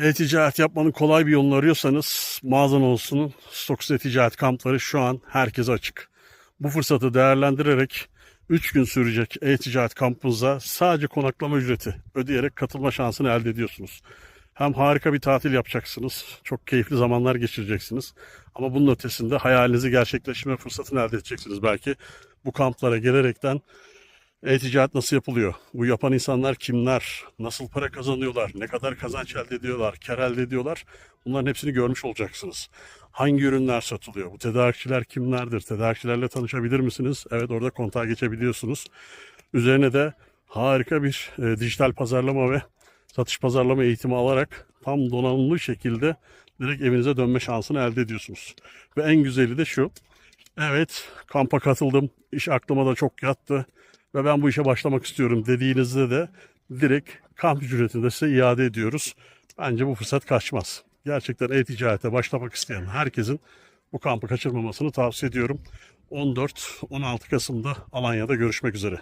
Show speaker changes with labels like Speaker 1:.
Speaker 1: E-ticaret yapmanın kolay bir yolunu arıyorsanız mağazan olsunun Stoks E-Ticaret kampları şu an herkese açık. Bu fırsatı değerlendirerek 3 gün sürecek e-ticaret kampınıza sadece konaklama ücreti ödeyerek katılma şansını elde ediyorsunuz. Hem harika bir tatil yapacaksınız, çok keyifli zamanlar geçireceksiniz. Ama bunun ötesinde hayalinizi gerçekleştirme fırsatını elde edeceksiniz belki. Bu kamplara gelerekten e-ticaret nasıl yapılıyor? Bu yapan insanlar kimler? Nasıl para kazanıyorlar? Ne kadar kazanç elde ediyorlar? Kar elde ediyorlar? Bunların hepsini görmüş olacaksınız. Hangi ürünler satılıyor? Bu tedarikçiler kimlerdir? Tedarikçilerle tanışabilir misiniz? Evet orada kontağa geçebiliyorsunuz. Üzerine de harika bir e, dijital pazarlama ve satış pazarlama eğitimi alarak tam donanımlı şekilde direkt evinize dönme şansını elde ediyorsunuz. Ve en güzeli de şu. Evet kampa katıldım. İş aklıma da çok yattı ve ben bu işe başlamak istiyorum dediğinizde de direkt kamp ücretini size iade ediyoruz. Bence bu fırsat kaçmaz. Gerçekten e-ticarete başlamak isteyen herkesin bu kampı kaçırmamasını tavsiye ediyorum. 14-16 Kasım'da Alanya'da görüşmek üzere.